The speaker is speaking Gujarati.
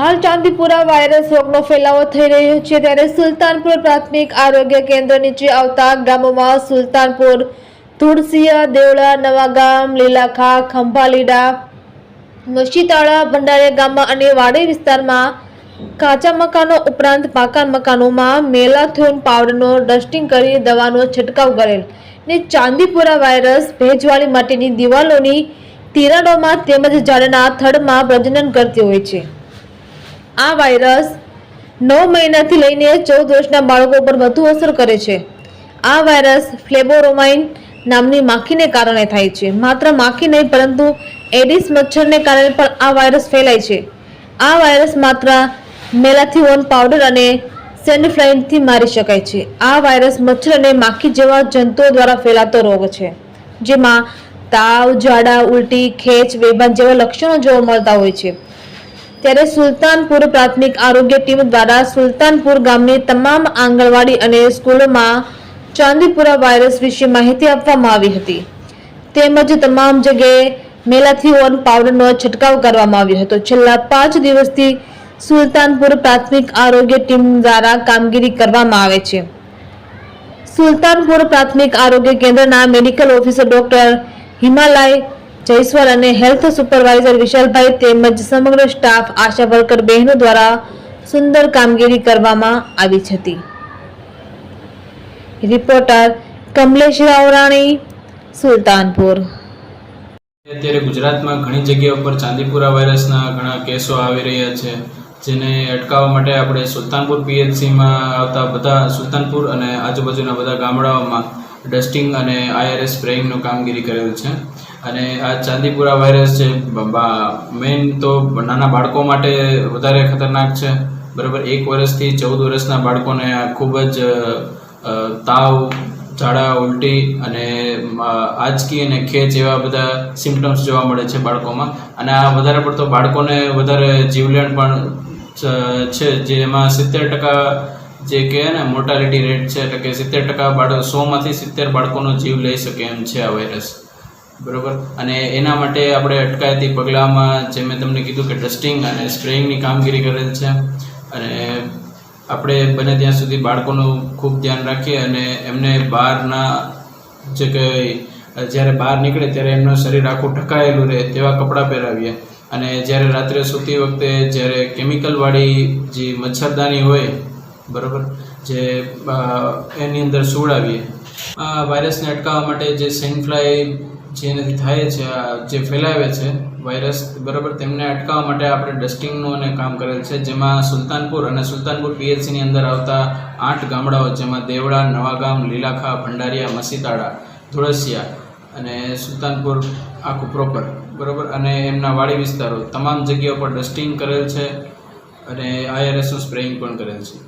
હાલ ચાંદીપુરા વાયરસ રોગનો ફેલાવો થઈ રહ્યો છે ત્યારે સુલતાનપુર પ્રાથમિક આરોગ્ય કેન્દ્ર નીચે આવતા ગામોમાં સુલતાનપુર ધુડસિયા દેવળા નવાગામ લીલાખા, ખંભાલીડા, મશીતાળા ભંડારીયા ગામમાં અને વાડી વિસ્તારમાં કાચા મકાનો ઉપરાંત પાકા મકાનોમાં મેલાથોન પાવડરનો ડસ્ટિંગ કરી દવાનો છંટકાવ કરેલ ને ચાંદીપુરા વાયરસ ભેજવાળી માટીની દિવાલોની તિરાડોમાં તેમજ ઝાડના થડમાં પ્રજનન કરતી હોય છે. આ વાયરસ નવ મહિનાથી લઈને ચૌદ વર્ષના બાળકો પર વધુ અસર કરે છે. આ વાયરસ ફ્લેબોરોમાઇન નામની માખીને કારણે થાય છે. માત્ર માખી નહીં, પરંતુ એડિસ મચ્છરને કારણે પણ આ વાયરસ ફેલાય છે. આ વાયરસ માત્ર મેલાથિઓન પાવડર અને સેન્ડફ્લાઇનથી મારી શકાય છે. આ વાયરસ મચ્છર અને માખી જેવા જંતુઓ દ્વારા ફેલાતો રોગ છે, જેમાં તાવ ઝાડા ઉલટી, ખેંચ, બેભાન જેવા લક્ષણો જોવા મળતા હોય છે. ત્યારે સુલતાનપુર પ્રાથમિક આરોગ્ય ટીમ દ્વારા સુલતાનપુર ગામની તમામ આંગણવાડી અને સ્કૂલોમાં ચાંદીપુરા વાયરસ વિશે માહિતી આપવામાં આવી હતી. તેમજ તમામ જગ્યાએ મેલાથીઓન પાવડરનો છંટકાવ કરવામાં આવ્યો હતો. છેલ્લા પાંચ દિવસથી સુલતાનપુર પ્રાથમિક આરોગ્ય ટીમ દ્વારા કામગીરી કરવામાં આવે છે. સુલતાનપુર પ્રાથમિક આરોગ્ય કેન્દ્રના medical officer doctor Himalay Jayswar અને હેલ્થ સુપરવાઇઝર વિશાલભાઈ તેમજ સમગ્ર સ્ટાફ આશા વર્કર બહેનો દ્વારા સુંદર કામગીરી કરવામાં આવી હતી. રિપોર્ટર કમલેશ રાવરાણી, સુલતાનપુર. અત્યારે ગુજરાતમાં ઘણી જગ્યાઓ પર ચાંદીપુરા વાયરસના ઘણા કેસો આવી રહ્યા છે, જેને અટકાવવા માટે આપણે સુલતાનપુર પીએચસીમાં આવતા બધા સુલતાનપુર અને આજુબાજુના બધા ગામડાઓમાં ડસ્ટિંગ અને આઈઆરએસ સ્પ્રેઇંગનું કામગીરી કરેલ છે. અને આ ચાંદીપુરા વાયરસ છે મેઇન તો નાના બાળકો માટે વધારે ખતરનાક છે. બરાબર, એક વર્ષથી ચૌદ વર્ષના બાળકોને આ ખૂબ જ તાવ, ઝાડા, ઉલટી અને આંચકી અને ખેંચ એવા બધા સિમ્ટમ્સ જોવા મળે છે બાળકોમાં. અને આ વધારે પડતો બાળકોને વધારે જીવલેણ પણ છે, જેમાં સિત્તેર ટકા જે કહે ને મોર્ટાલિટી રેટ છે એટલે કે સિત્તેર ટકા બાળક, સોમાંથી સિત્તેર બાળકોનો જીવ લઈ શકે એમ છે આ વાયરસ બરોબર? અને એના માટે આપણે અટકાયતી પગલાંમાં જે મેં તમને કીધું કે ટેસ્ટિંગ અને સ્પ્રેઇંગની કામગીરી કરેલ છે. અને આપણે બને ત્યાં સુધી બાળકોનું ખૂબ ધ્યાન રાખીએ અને એમને બહારના જે કે જ્યારે બહાર નીકળે ત્યારે એમનું શરીર આખું ઢકાયેલું રહે તેવા કપડાં પહેરાવીએ. અને જ્યારે રાત્રે સૂતી વખતે જ્યારે કેમિકલવાળી જે મચ્છરદાની હોય બરાબર? જે એની અંદર સોડાવીએ આ વાયરસને અટકાવવા માટે જે સેન્ફ્લાય જે એનાથી થાય છે જે ફેલાવે છે વાયરસ, બરાબર, તેમને અટકાવવા માટે આપણે ડસ્ટિંગનું અને કામ કરેલ છે. જેમાં સુલતાનપુર અને સુલતાનપુર પીએચસીની અંદર આવતા આઠ ગામડાઓ જેમાં દેવડા, નવાગામ, લીલાખા, ભંડારીયા મસીતાળા ધુળસિયા અને સુલતાનપુર આખું પ્રોપર, બરાબર? અને એમના વાડી વિસ્તારો, તમામ જગ્યાઓ પર ડસ્ટિંગ કરેલ છે અને આઈઆરએસનું સ્પ્રેઇંગ પણ કરેલ છે.